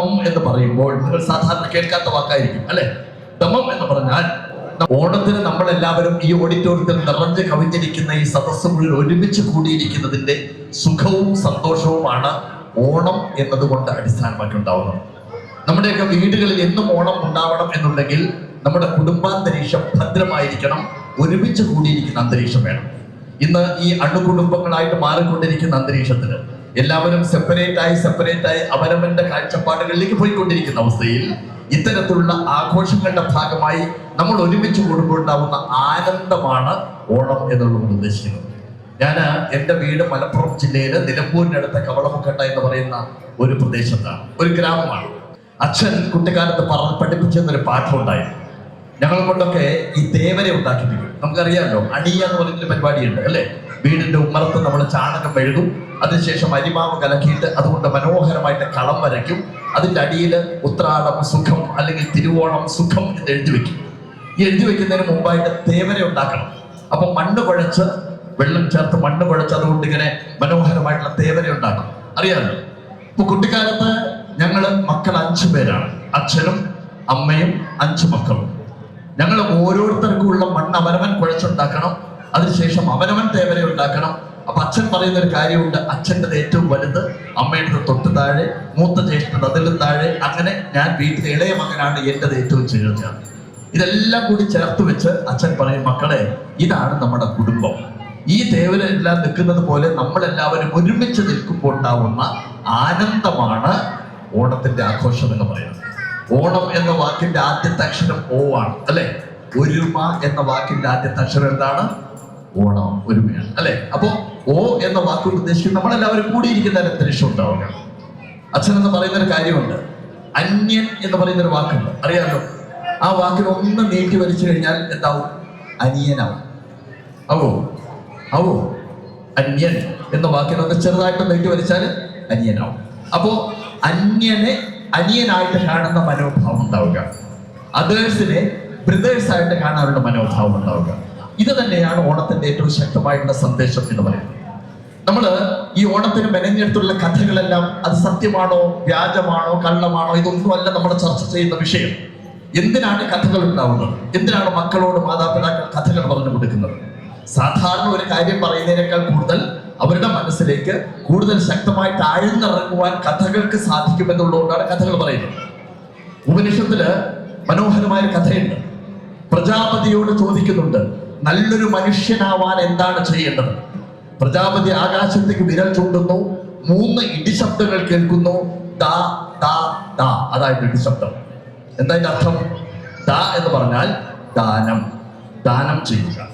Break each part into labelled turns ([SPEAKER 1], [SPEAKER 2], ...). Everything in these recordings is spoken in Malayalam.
[SPEAKER 1] ദമം എന്ന് പറയുമ്പോൾ നിങ്ങൾ സാധാരണ കേൾക്കാത്ത വാക്കായിരിക്കും അല്ലെ? ദമം എന്ന് പറഞ്ഞാൽ ഓണത്തിന് നമ്മൾ എല്ലാവരും ഈ ഓഡിറ്റോറിയത്തിൽ നിറഞ്ഞു കവിഞ്ഞിരിക്കുന്ന ഈ സദസ്സ് മുഴുവൻ ഒരുമിച്ച് കൂടിയിരിക്കുന്നതിന്റെ സുഖവും സന്തോഷവുമാണ് ഓണം എന്നതുകൊണ്ട് അടിസ്ഥാനമാക്കി ഉണ്ടാവുന്നത്. നമ്മുടെയൊക്കെ വീടുകളിൽ എന്നും ഓണം ഉണ്ടാവണം എന്നുണ്ടെങ്കിൽ നമ്മുടെ കുടുംബാന്തരീക്ഷം ഭദ്രമായിരിക്കണം ഒരുമിച്ച് കൂടിയിരിക്കുന്ന അന്തരീക്ഷം വേണം. ഇന്ന് ഈ അണുകുടുംബങ്ങളായിട്ട് മാറിക്കൊണ്ടിരിക്കുന്ന അന്തരീക്ഷത്തിൽ എല്ലാവരും സെപ്പറേറ്റ് ആയി സെപ്പറേറ്റ് ആയി അവരവന്റെ കാഴ്ചപ്പാടുകളിലേക്ക് പോയിക്കൊണ്ടിരിക്കുന്ന അവസ്ഥയിൽ ഇത്തരത്തിലുള്ള ആഘോഷങ്ങളുടെ ഭാഗമായി നമ്മൾ ഒരുമിച്ച് കൂടുമ്പോൾ ഉണ്ടാവുന്ന ആനന്ദമാണ് ഓണം എന്നുള്ളത് ഉദ്ദേശിക്കുന്നത്. ഞാൻ എന്റെ വീട് മലപ്പുറം ജില്ലയിൽ നിലമ്പൂരിനടുത്ത കവളമുക്കട്ട എന്ന് പറയുന്ന ഒരു പ്രദേശത്താണ് ഒരു ഗ്രാമമാണ്. അച്ഛൻ കുട്ടിക്കാലത്ത് പറഞ്ഞ് പഠിപ്പിച്ചെന്നൊരു പാഠമുണ്ടായിരുന്നു. ഞങ്ങൾ കൊണ്ടൊക്കെ ഈ തേവരെ ഉണ്ടാക്കിപ്പിക്കും. നമുക്കറിയാമല്ലോ അണിയ എന്ന് പറഞ്ഞൊരു പരിപാടിയുണ്ട് അല്ലേ? വീടിന്റെ ഉമ്മറത്ത് നമ്മൾ ചാണകം എഴുതും അതിനുശേഷം അരിമാവ് കലക്കിയിട്ട് അതുകൊണ്ട് മനോഹരമായിട്ട് കളം വരയ്ക്കും അതിന്റെ അടിയിൽ ഉത്രാടം സുഖം അല്ലെങ്കിൽ തിരുവോണം സുഖം എന്ന് എഴുതി വെക്കും. ഈ എഴുതി വെക്കുന്നതിന് മുമ്പായിട്ട് തേവരെ ഉണ്ടാക്കണം. അപ്പൊ മണ്ണ് കുഴച്ച് വെള്ളം ചേർത്ത് മണ്ണ് കുഴച്ച് അതുകൊണ്ട് ഇങ്ങനെ മനോഹരമായിട്ടുള്ള തേവരെ ഉണ്ടാക്കും. അറിയാമല്ലോ ഇപ്പൊ കുട്ടിക്കാലത്ത് ഞങ്ങൾ മക്കൾ അഞ്ചു പേരാണ്. അച്ഛനും അമ്മയും അഞ്ചു മക്കളും. ഞങ്ങൾ ഓരോരുത്തർക്കും ഉള്ള മണ്ണ് അവനവൻ കുഴച്ചുണ്ടാക്കണം. അതിനുശേഷം അവനവൻ തേവരെ ഉണ്ടാക്കണം. അപ്പൊ അച്ഛൻ പറയുന്ന ഒരു കാര്യമുണ്ട്. അച്ഛന്റെ ഏറ്റവും വലുത് അമ്മയുടെ തൊട്ട് താഴെ മൂത്ത ജ്യേഷ്ഠൻ അതിലും താഴെ. അങ്ങനെ ഞാൻ വീട്ടിലെ ഇളയ മകനാണ് എന്റെത് ഏറ്റവും ചെറുതാണ് ഇതെല്ലാം കൂടി ചേർത്ത് വെച്ച് അച്ഛൻ പറയും മക്കളെ ഇതാണ് നമ്മുടെ കുടുംബം. ഈ തേവരെല്ലാം നിൽക്കുന്നത് പോലെ നമ്മളെല്ലാവരും ഒരുമിച്ച് നിൽക്കുമ്പോൾ ഉണ്ടാവുന്ന ആനന്ദമാണ് ഓണത്തിന്റെ ആഘോഷം എന്ന് പറയുന്നത്. ഓണം എന്ന വാക്കിന്റെ ആദ്യത്തെ അക്ഷരം ഓ ആണ് അല്ലെ? ഒരുമ എന്ന വാക്കിന്റെ ആദ്യത്തെ അക്ഷരം എന്താണ്? ഓണം ഒരുമയാണ് അല്ലെ? അപ്പോ ഓ എന്ന വാക്കുകൊണ്ട് ഉദ്ദേശിക്കുന്നത് നമ്മളെല്ലാവരും കൂടിയിരിക്കുന്ന അന്തരീക്ഷം ഉണ്ടാവുക അച്ഛൻ എന്ന് പറയുന്ന ഒരു കാര്യമുണ്ട്. അന്യൻ എന്ന് പറയുന്ന ഒരു വാക്കുണ്ട്. അറിയാമല്ലോ ആ വാക്കിന് ഒന്ന് നീട്ടി വലിച്ചു കഴിഞ്ഞാൽ എന്താവും? അനിയനാവും. ആവോ? ആവോ? അന്യൻ എന്ന വാക്കിനൊന്ന് ചെറുതായിട്ട് നീട്ടി വലിച്ചാൽ അനിയനാവും. അപ്പോ അന്യനെ അനിയനായിട്ട് കാണുന്ന മനോഭാവം ഉണ്ടാവുക. അതേഴ്സിനെ ബ്രദേഴ്സ് ആയിട്ട് കാണാനുള്ള മനോഭാവം ഉണ്ടാവുക. ഇത് തന്നെയാണ് ഓണത്തിന്റെ ഏറ്റവും ശക്തമായിട്ടുള്ള സന്ദേശം എന്ന് പറയുന്നത്. നമ്മൾ ഈ ഓണത്തിന് മെനഞ്ഞെടുത്തുള്ള കഥകളെല്ലാം അത് സത്യമാണോ വ്യാജമാണോ കള്ളമാണോ ഇതൊന്നുമല്ല നമ്മൾ ചർച്ച ചെയ്യുന്ന വിഷയം. എന്തിനാണ് കഥകൾ ഉണ്ടാവുന്നത്? എന്തിനാണ് മക്കളോട് മാതാപിതാക്കൾ കഥകൾ പറഞ്ഞു കൊടുക്കുന്നത്? സാധാരണ ഒരു കാര്യം പറയുന്നതിനേക്കാൾ കൂടുതൽ അവരുടെ മനസ്സിലേക്ക് കൂടുതൽ ശക്തമായിട്ട് ആഴ്ന്നിറങ്ങുവാൻ കഥകൾക്ക് സാധിക്കുമെന്നുള്ളതുകൊണ്ടാണ് കഥകൾ പറയുന്നത്. ഉപനിഷത്തിൽ മനോഹരമായ കഥയുണ്ട്. പ്രജാപതിയോട് ചോദിക്കുന്നുണ്ട് നല്ലൊരു മനുഷ്യനാവാൻ എന്താണ് ചെയ്യേണ്ടത്? പ്രജാപതി ആകാശത്തേക്ക് വിരൽ ചൂണ്ടുന്നു മൂന്ന് ഇടിശബ്ദങ്ങൾ കേൾക്കുന്നു ദാ ദാ ദാ അതായത് ഇടിശബ്ദം എന്താ ഇതിന്റെ അർത്ഥം? ദാ എന്ന് പറഞ്ഞാൽ ദാനം ദാനം ചെയ്യുക.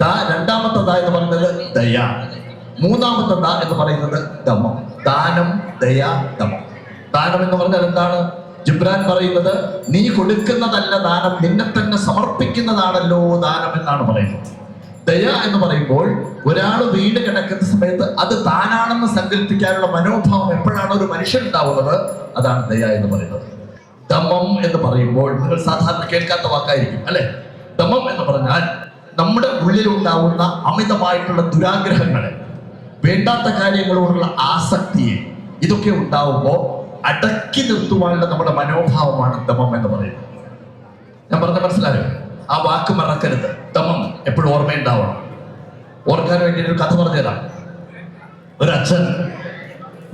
[SPEAKER 1] ദാ രണ്ടാമത്തെ ദാ എന്ന് പറഞ്ഞത് ദയ. മൂന്നാമത്തെ ദ എന്ന് പറയുന്നത് ദമം. ദാനം ദയ ദമം. ദാനം എന്ന് പറഞ്ഞാൽ എന്താണ്? ജിബ്രാൻ പറയുന്നത് നീ കൊടുക്കുന്നതല്ല ദാനം നിന്നെ തന്നെ സമർപ്പിക്കുന്നതാണല്ലോ ദാനം എന്നാണ് പറയുന്നത്. ദയ എന്ന് പറയുമ്പോൾ ഒരാൾ വീട് കിടക്കുന്ന സമയത്ത് അത് താനാണെന്ന് സങ്കല്പിക്കാനുള്ള മനോഭാവം എപ്പോഴാണ് ഒരു മനുഷ്യൻ ഉണ്ടാവുന്നത്? അതാണ് ദയ എന്ന് പറയുന്നത്. ദമം എന്ന് പറയുമ്പോൾ നിങ്ങൾ സാധാരണ കേൾക്കാത്ത വാക്കായിരിക്കും അല്ലെ? ദമം എന്ന് പറഞ്ഞാൽ നമ്മുടെ ഉള്ളിലുണ്ടാവുന്ന അമിതമായിട്ടുള്ള ദുരാഗ്രഹങ്ങളെ വേണ്ടാത്ത കാര്യങ്ങളോടുള്ള ആസക്തിയെ ഇതൊക്കെ ഉണ്ടാവുമ്പോൾ അടക്കി നിർത്തുവാനുള്ള നമ്മുടെ മനോഭാവമാണ് ദമം എന്ന് പറയുന്നത്. ഞാൻ പറഞ്ഞ മനസ്സിലായോ? ആ വാക്ക് മറക്കരുത്. ദമം എപ്പോഴും ഓർമ്മയുണ്ടാവണം. ഓർക്കാൻ വേണ്ടി ഒരു കഥ പറഞ്ഞുതരാം. അച്ഛൻ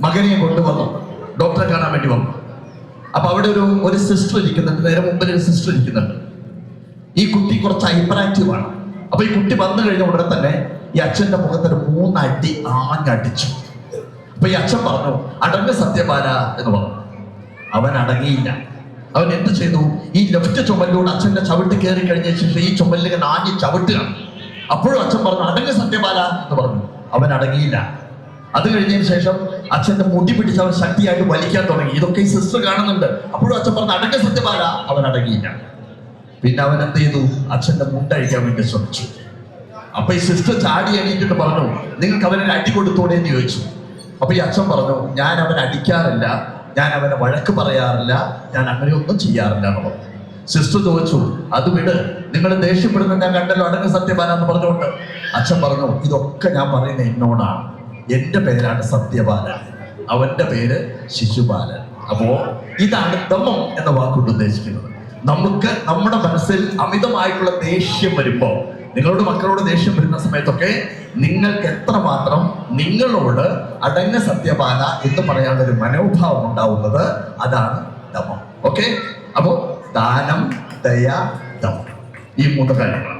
[SPEAKER 1] മകനെ കൊണ്ടുവന്നു. ഡോക്ടറെ കാണാൻ വേണ്ടി വന്നു. അപ്പൊ അവിടെ ഒരു ഒരു സിസ്റ്റർ ഇരിക്കുന്നുണ്ട്. നേരെ മുമ്പിൽ ഒരു സിസ്റ്റർ ഇരിക്കുന്നുണ്ട്. ഈ കുട്ടി കുറച്ച് ഹൈപ്പർ ആക്റ്റീവ് ആണ്. അപ്പൊ ഈ കുട്ടി വന്നു കഴിഞ്ഞ ഉടനെ തന്നെ ഈ അച്ഛന്റെ മുഖത്തൊരു മൂന്നടി ആഞ്ഞടിച്ചു. അപ്പൊ ഈ അച്ഛൻ പറഞ്ഞു അടങ്ങ് സത്യപാല എന്ന് പറഞ്ഞു. അവൻ അടങ്ങിയില്ല. അവൻ എന്ത് ചെയ്തു? ഈ ലെഫ്റ്റ് ചുമലിലൂടെ അച്ഛന്റെ ചവിട്ട് കയറി കഴിഞ്ഞ ശേഷം ഈ ചുമലിൽ ആഞ്ഞ് ചവിട്ടുകയാണ് അപ്പോഴും അച്ഛൻ പറഞ്ഞു അടങ്ങ് സത്യപാല എന്ന് പറഞ്ഞു. അവൻ അടങ്ങിയില്ല. അത് കഴിഞ്ഞതിന് ശേഷം അച്ഛന്റെ മുടി പിടിച്ച് അവൻ ശക്തിയായിട്ട് വലിക്കാൻ തുടങ്ങി. ഇതൊക്കെ ഈ സിസ്റ്റർ കാണുന്നുണ്ട്. അപ്പോഴും അച്ഛൻ പറഞ്ഞു അടങ്ങ് സത്യപാല അവൻ അടങ്ങിയില്ല. പിന്നെ അവൻ എന്ത് ചെയ്തു? അച്ഛന്റെ മുണ്ടഴിക്കാൻ വേണ്ടി ശ്രമിച്ചു. അപ്പൊ ഈ സിസ്റ്റർ ചാടി എണീറ്റിട്ട് പറഞ്ഞു നിങ്ങൾക്ക് അവനെ അടി കൊടുത്തോടെ എന്ന് ചോദിച്ചു. അപ്പൊ ഈ അച്ഛൻ പറഞ്ഞു ഞാൻ അവനെ അടിക്കാറില്ല ഞാൻ അവനെ വഴക്ക് പറയാറില്ല ഞാൻ അങ്ങനെയൊന്നും ചെയ്യാറില്ല എന്ന് പറഞ്ഞു. സിസ്റ്റർ ചോദിച്ചു അത് വിട് നിങ്ങൾ ദേഷ്യപ്പെടുന്ന ഞാൻ കണ്ടല്ലോ അടങ്ങ് സത്യവാന എന്ന് പറഞ്ഞുകൊണ്ട്. അച്ഛൻ പറഞ്ഞു ഇതൊക്കെ ഞാൻ പറയുന്നത് എന്നോടാണ്. എന്റെ പേരാണ് സത്യബാല അവന്റെ പേര് ശിശുപാലൻ അപ്പോ ഇതാണ് ദമം എന്ന വാക്കുകൊണ്ട് ഉദ്ദേശിക്കുന്നത്. നമുക്ക് നമ്മുടെ മനസ്സിൽ അമിതമായിട്ടുള്ള ദേഷ്യം വരുമ്പോ നിങ്ങളോട് മക്കളോട് ദേഷ്യം വരുന്ന സമയത്തൊക്കെ നിങ്ങൾക്ക് എത്രമാത്രം നിങ്ങളോട് അടങ്ങ സത്യപാല എന്ന് പറയാനുള്ള ഒരു മനോഭാവം ഉണ്ടാവുന്നത് അതാണ് ദമം ഓക്കെ അപ്പോ ദാനം ദയ ദമം ഈ മൂന്ന് കാര്യങ്ങളാണ്